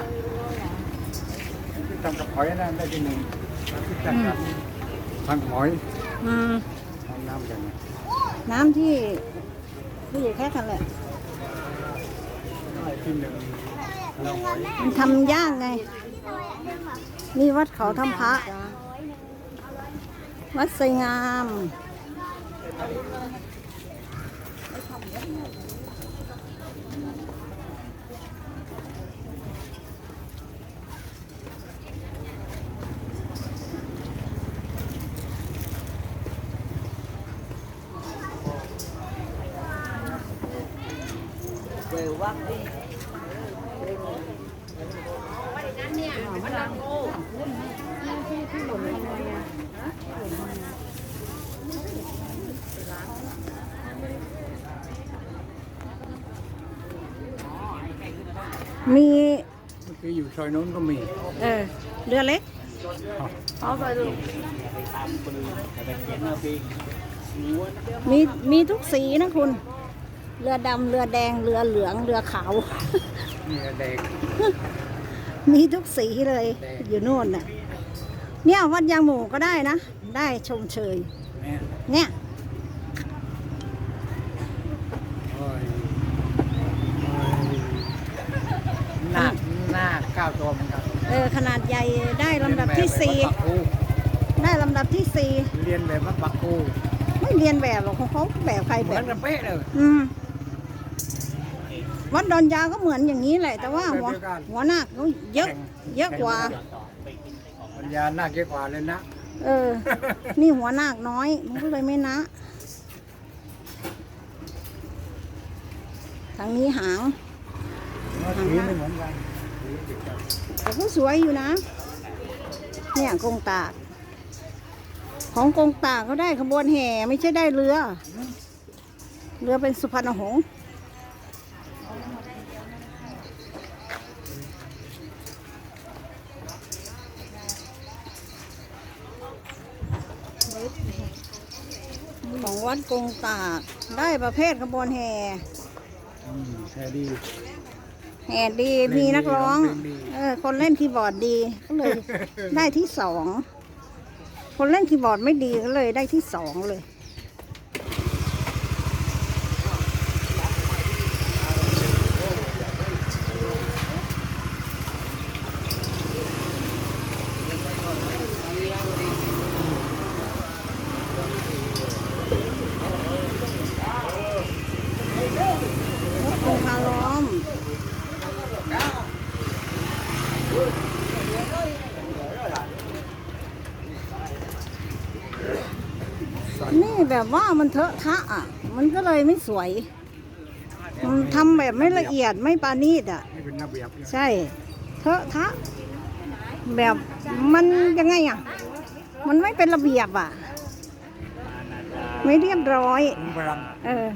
ป่ะที่ทำกับหอยนั่นได้ที่หนึ่งแล้วที่ทำกับทางหอยอทางน้ำอย่างนี้น้ำที่ที่ใหญ่แค่กันแหละที่หนึ่งยมันทำยากไง นี่วัดเขาทำพระวัดสวยงาม มีเมื่อกี้อยู่ซอยโน้นก็มีเออ เรือเล็กมี มีทุกสีนะคุณ เรือดำเรือแดงเรือเหลืองเรือขาวมีแดง มีทุกสีเลย แดง อยู่โน่นน่ะ เนี่ยวัดยางหมูก็ได้นะ ได้ชมเชย เนี่ยเนี่ย โอ้ยโอ้ยหน้าหน้าเก้าตัวเหมือนกันเออขนาดใหญ่ได้ลำดับที่สี่เรียนแบบวัดปักกูได้ลำดับที่สี่เรียนแบบวัดปักกูไม่เรียนแบบหรอกของเขาแบบใครเหแบมือบนกันเป๊ะเลย อืม วัดดอนยาวก็เหมือนอย่างนี้แหละ แต่ว่าหัวแบบเดียวกันหัวหน้าเขาเยอะแข่งเยอะกว่าปัญญาหน้าเยอะกว่าเลยนะ เออ นี่หัวหน้าน้อย มันก็เลยไม่นะ ทางนี้หางสีไม่เหมือนกันสีติดกันแต่ก็สวยอยู่นะ เนี่ยกงตาก ของกงตากเขาได้ขบวนแห่ไม่ใช่ได้เรือ เรือเป็นสุพรรณหงษ์ วัดกงตากได้ประเภทขบวนแห่อืมแค่ดีแห่ดีมีนักร้องเออคนเล่นคีย์บอร์ดดีก็เลยได้ที่สองคนเล่นคีย์บอร์ดไม่ดีก็เลยได้ที่สองเลย วัดคงคาล้อม นี่ แบบว่ามันเถอะทะอะ มันก็เลยไม่สวยมันทำแบบไม่ละเอียดไม่ปานีตอะ ไม่เป็นระเบียบเลยใช่เถอะทะ แบบมันยังไงอะ มันไม่เป็นระเบียบอะ ไม่เรียบร้อยลุงพลังเออ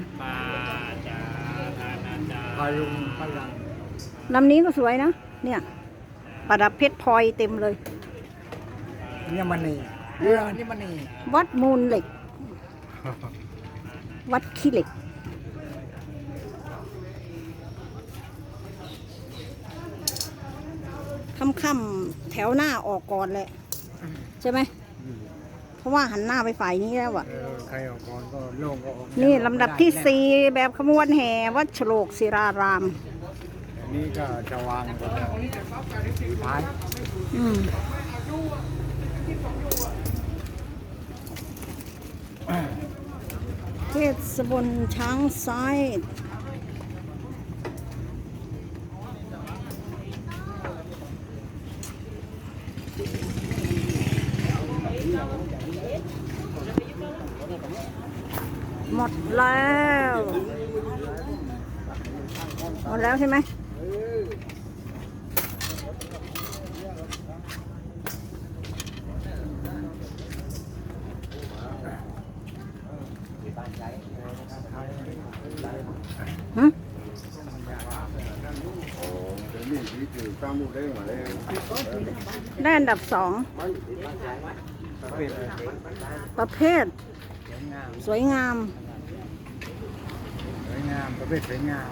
พายุงพลังลำนี้ก็สวยนะ เนี่ย ประดับเพชรพลอยเต็มเลย เนี่ยมันนี่เรือนี่มันนี่วัดมูลเหล็ก วัดขี้เหล็ก ค่ำๆแถวหน้าออกก่อนเลยใช่ไหม เพราะว่าหันหน้าไปฝ่ายนี้แล้วอะเออใครออกก่อนก็โล่งก็ออกนี่ลำดับที่สี่แบบขบวนแห่วัดโฉลกศิราราม อันนี้ก็จะวางก็ท้ายอืม เทศบนช้างซ้ายหมดแล้ว หมดแล้วใช่ไหม ฮะได้อันดับสอง ประเภท สวยงาม สวยงาม ประเภทสวยงาม